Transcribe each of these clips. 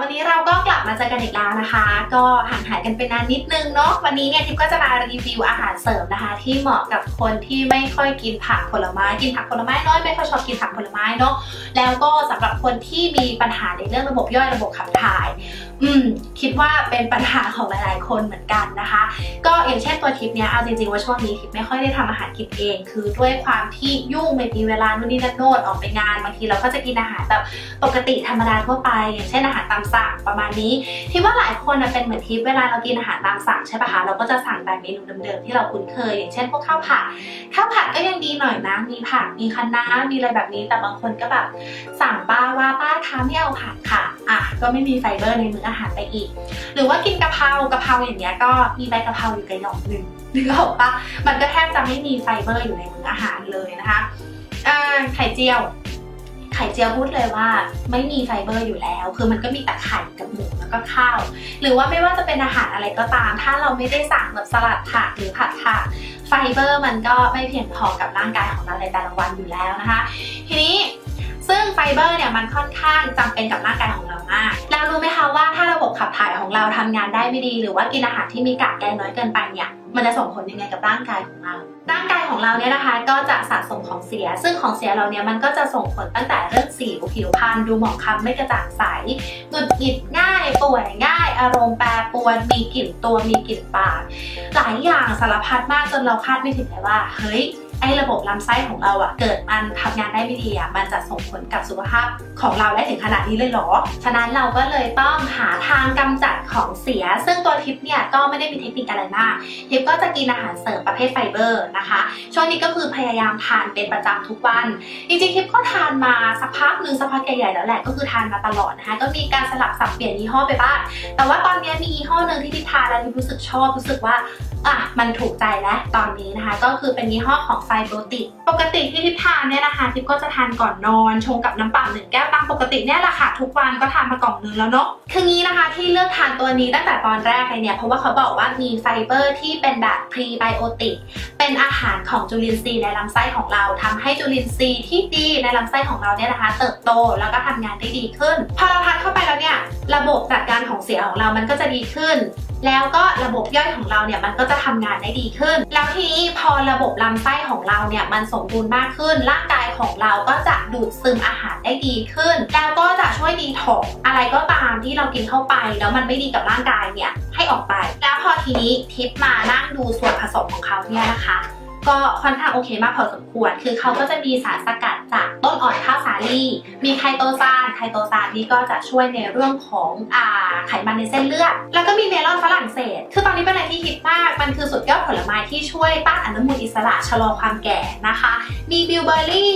วันนี้เราก็กลับมาเจอกันอีกแล้วนะคะ ก็ห่างหายกันไปนานนิดนึงเนาะวันนี้เนี่ยทิพก็จะมารีวิวอาหารเสริมนะคะ ที่เหมาะกับคนที่ไม่ค่อยกินผักผลไม้กินผักผลไม้น้อยไม่ค่อยชอบกินผักผลไม้เนาะแล้วก็สำหรับคนที่มีปัญหาในเรื่องระบบย่อยระบบขับถ่ายอืมคิดว่าเป็นปัญหาของหลายๆ คนเหมือนกันนะคะ ก็อย่างเช่นตัวทิปเนี้ยเอาจริงๆว่าช่วงนี้ทิปไม่ค่อยได้ทำอาหารกินเอง คือด้วยความที่ยุ่งไม่มีเวลานู่นนี่นั่นโน่นออกไปงานบางทีเราก็จะกินอาหารแบบปกติธรรมดาทั่วไป อย่างเช่นอาหารตามสั่งประมาณนี้ทิปว่าหลายคนเป็นเหมือนทิปเวลาเรากินอาหารตามสั่งใช่ปะคะเราก็จะสั่งแบบเมนูเดิมๆที่เราคุ้นเคย อย่างเช่นพวกข้าวผัดข้าวผัดก็ยังดีหน่อยนะมีผักมีคะน้ามีอะไรแบบนี้แต่บางคนก็แบบสั่งป้าว่าป้าคะไม่เอาผักค่ะอะก็ไม่มีไฟเบอร์ในมื้ออาหารไปอีก หรือว่ากินกะเพรากะเพราอย่างเงี้ยก็มีใบกะเพราอยู่กระหย่อมหนึ่งนึกออกปะมันก็แทบจะไม่มีไฟเบอร์อยู่ในมื้ออาหารเลยนะคะไข่เจียว ไข่เจียวพูดเลยว่าไม่มีไฟเบอร์อยู่แล้ว คือมันก็มีแต่ไข่กับหมูแล้วก็ข้าว หรือว่าไม่ว่าจะเป็นอาหารอะไรก็ตาม ถ้าเราไม่ได้สั่งแบบสลัดผักหรือผัดผักไฟเบอร์มันก็ไม่เพียงพอกับร่างกายของเราในแต่ละวันอยู่แล้วนะคะ ทีนี้ ซึ่งไฟเบอร์เนี่ยมันค่อนข้างจำเป็นกับร่างกายของเรามาก แล้วรู้ไหมคะว่าถ้าระบบขับถ่ายของเราทำงานได้ไม่ดี หรือว่ากินอาหารที่มีกากใยน้อยเกินไปเนี่ยมันจะส่งผลยังไงกับร่างกายของเรา ร่างกายของเราเนี่ยนะคะ ก็จะสะสมของเสีย ซึ่งของเสียเราเนี่ยมันก็จะส่งผลตั้งแต่เรื่องสิวผิวพรรณดูหมองคล้ำไม่กระจ่างใสหงุดหงิดง่ายป่วยง่าย อารมณ์แปรปรวนมีกลิ่นตัวมีกลิ่นปาก หลายอย่างสารพัดมากจนเราคาดไม่ถึงเลยว่าเฮ้ย ไอ้ระบบลำไส้ของเราอะเกิดมันทำงานได้ไม่ดีอะมันจะส่งผลกับสุขภาพของเราได้ถึงขนาดนี้เลยเหรอ ฉะนั้นเราก็เลยต้องหาทางกำจัดของเสีย ซึ่งตัวทิปเนี่ยก็ไม่ได้มีเทคนิคอะไรมาก ทิปก็จะกินอาหารเสริมประเภทไฟเบอร์นะคะ ช่วงนี้ก็คือพยายามทานเป็นประจำทุกวัน จริงๆทิปก็ทานมาสักพักหนึ่งสักพักใหญ่ๆแล้วแหละก็คือทานมาตลอดนะคะ ก็มีการสลับสับเปลี่ยนยี่ห้อไปบ้าง แต่ว่าตอนนี้มียี่ห้อหนึ่งที่ทิปทานแล้วทิปรู้สึกชอบรู้สึกว่า อะมันถูกใจแล้วตอนนี้นะคะ ก็คือเป็นยี่ห้อของไฟโบติกปกติที่ทิพทานเนี่ยนะคะทิพก็จะทานก่อนนอนชงกับน้ำเปล่าหนึ่งแก้วตามปกติเนี่ยแหละค่ะ ทุกวันก็ทานมากล่องนึงแล้วเนาะคืองี้นะคะที่เลือกทานตัวนี้ตั้งแต่ตอนแรกเลยเนี่ยเพราะว่าเขาบอกว่ามีไฟเบอร์ที่เป็นแบบพรีไบโอติกเป็นอาหารของจุลินทรีย์ในลำไส้ของเราทำให้จุลินทรีย์ที่ดีในลำไส้ของเราเนี่ยนะคะ เติบโตแล้วก็ทำงานได้ดีขึ้น พอเราทานเข้าไปแล้วเนี่ยระบบจัดการของ เสียของเรามันก็จะดีขึ้น แล้วก็ระบบย่อยของเราเนี่ยมันก็จะทำงานได้ดีขึ้น แล้วทีนี้พอระบบลำไส้ของเราเนี่ยมันสมบูรณ์มากขึ้น ร่างกายของเราก็จะดูดซึมอาหารได้ดีขึ้น แล้วก็จะช่วยดีถอกอะไรก็ตามที่เรากินเข้าไป แล้วมันไม่ดีกับร่างกายเนี่ยให้ออกไป แล้วพอทีนี้ทิปมานั่งดูส่วนผสมของเขาเนี่ยนะคะก็ค่อนข้างโอเคมากพอสมควร คือเขาก็จะมีสารสกัดจาก อ่อนข้าวสาลีมีไคโตซานไคโตซานนี่ก็จะช่วยในเรื่องของอ่าไขมันในเส้นเลือด แล้วก็มีเมลอนฝรั่งเศส คือตอนนี้เป็นอะไรที่ฮิตมาก มันคือสุดยอดผลไม้ที่ช่วยต้านอนุมูลอิสระชะลอความแก่นะคะ มีบิวเบอร์รี่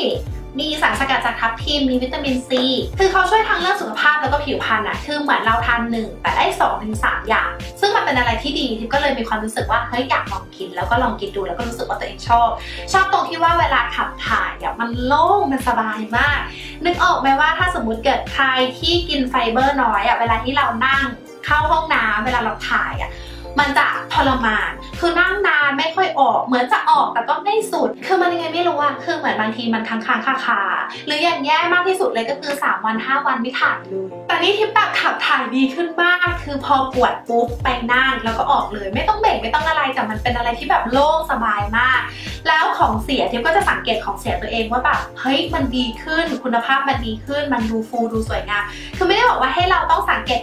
มีสารสกัดจากทับทิมมีวิตามินซี คือเขาช่วยทั้งเรื่องสุขภาพแล้วก็ผิวพรรณอะคือเหมือนเราทานหนึ่งแต่ได้2อถึงสอย่าง ซึ่งมันเป็นอะไรที่ดีทิพก็เลยมีความรู้สึกว่าเฮ้ยอยากลองกิน แล้วก็ลองกินดูแล้วก็รู้สึกว่าตัวเองชอบ ชอบตรงที่ว่าเวลาขับถ่ายอะมันโล่งมันสบายมาก นึกออกไหมว่าถ้าสมมติเกิดใครที่กินไฟเบอร์น้อยอะเวลาที่เรานั่งเข้าห้องน้ำเวลาเราถ่ายอะ มันจะทรมาน คือนั่งนานไม่ค่อยออก เหมือนจะออกแต่ก็ไม่สุด คือมันยังไงไม่รู้อะคือเหมือนบางทีมันค้างค้างคาคาหรืออย่างแย่มากที่สุดเลยก็คือ 3 วัน 5 วันไม่ถ่ายเลย แต่นี่ทิปแบบขับถ่ายดีขึ้นมาก คือพอปวดปุ๊บไปนั่งแล้วก็ออกเลย ไม่ต้องเบ่งไม่ต้องอะไรแต่มันเป็นอะไรที่แบบโล่งสบายมาก แล้วของเสียทิปก็จะสังเกตของเสียตัวเองว่าแบบเฮ้ยมันดีขึ้นคุณภาพมันดีขึ้นมันดูฟูดูสวยงามคือไม่ได้บอกว่าให้เราต้อง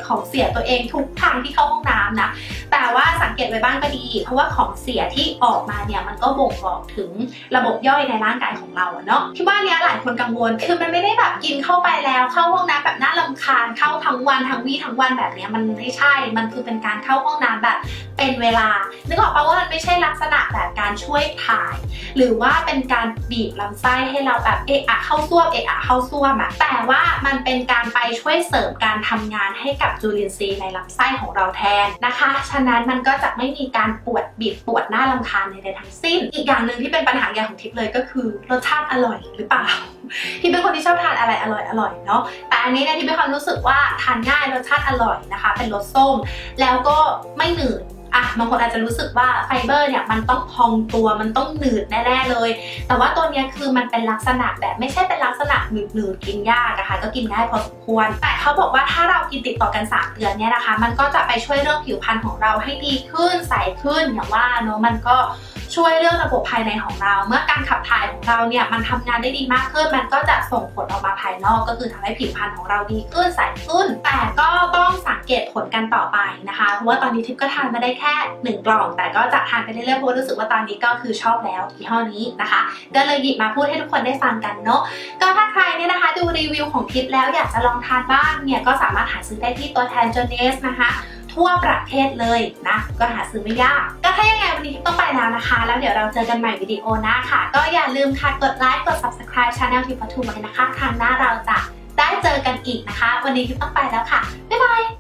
ของเสียตัวเองทุกครั้งที่เข้าห้องน้ำนะ แต่ว่าสังเกตไว้บ้างก็ดี เพราะว่าของเสียที่ออกมาเนี่ยมันก็บ่งบอกถึงระบบย่อยในร่างกายของเราอะเนาะที่ว่าเนี้ยหลายคนกังวลคือมันไม่ได้แบบกินเข้าไปแล้ว เข้าห้องน้ำแบบน่ารำคาญเข้าทั้งวันทั้งวี่ทั้งวันแบบเนี้ยมันไม่ใช่ มันคือเป็นการเข้าห้องน้ำแบบเป็นเวลานึกออกปะว่ามันไม่ใช่ลักษณะแบบการช่วยถ่าย หรือว่าเป็นการบีบลำไส้ให้เราแบบเอะอะเข้าซ่วมเอะอะเข้าซ่วมอะแต่ว่ามันเป็นการไปช่วยเสริมการทำงานให้กับจุลินทรีย์ในลำไส้ของเราแทนนะคะ ฉะนั้นมันก็จะไม่มีการปวดบีบปวดหน้าลำคาญใดๆทั้งสิ้น อีกอย่างหนึ่งที่เป็นปัญหาใหญ่ของทิปเลยก็คือรสชาติอร่อยหรือเปล่าที่เป็นคนที่ชอบทานอะไรอร่อยอร่อยเนาะ แต่อันนี้เนี่ยที่เป็นความรู้สึกว่าทานง่ายรสชาติอร่อยนะคะ เป็นรสส้ม แล้วก็ไม่หนืด อะบางคนอาจจะรู้สึกว่าไฟเบอร์เนี่ยมันต้องพองตัวมันต้องหนืดแน่ๆเลย แต่ว่าตัวเนี้ยคือมันเป็นลักษณะแบบไม่ใช่เป็นลักษณะหนืดๆกินยากนะคะ ก็กินได้พอสมควร แต่เขาบอกว่าถ้าเรากินติดต่อกัน 3 เดือนเนี่ยนะคะ มันก็จะไปช่วยเรื่องผิวพรรณของเราให้ดีขึ้นใสขึ้นอย่างว่าเนอะมันก็ ช่วยเรื่องระบบภายในของเรา เมื่อการขับถ่ายของเราเนี่ยมันทำงานได้ดีมากขึ้น มันก็จะส่งผลออกมาภายนอก ก็คือทำให้ผิวพรรณของเราดีขึ้นใสขึ้น แต่ก็ต้องสังเกตผลกันต่อไปนะคะ เพราะว่าตอนนี้ทิพย์ก็ทานมาได้แค่ 1 กล่อง แต่ก็จะทานไปเรื่อยๆเพราะรู้สึกว่าตอนนี้ก็คือชอบแล้วยี่ห้อนี้นะคะก็เลยหยิบมาพูดให้ทุกคนได้ฟังกันเนาะก็ถ้าใครเนี่ยนะคะดูรีวิวของทิปแล้วอยากจะลองทานบ้างเนี่ยก็สามารถหาซื้อได้ที่ตัวแทนโจเนสนะคะ ทั่วประเทศเลยนะ ก็หาซื้อไม่ยาก ก็ถ้ายัง วันนี้ทิปต้องไปแล้วนะคะ แล้วเดี๋ยวเราเจอกันใหม่วิดีโอหน้าค่ะ ก็อย่าลืมค่ะ กดไลค์ กด subscribe channel ทิปพัทุมกันะคะ ครั้งหน้าเราจะได้เจอกันอีกนะคะ วันนี้ทิปต้องไปแล้วค่ะ บ๊ายบาย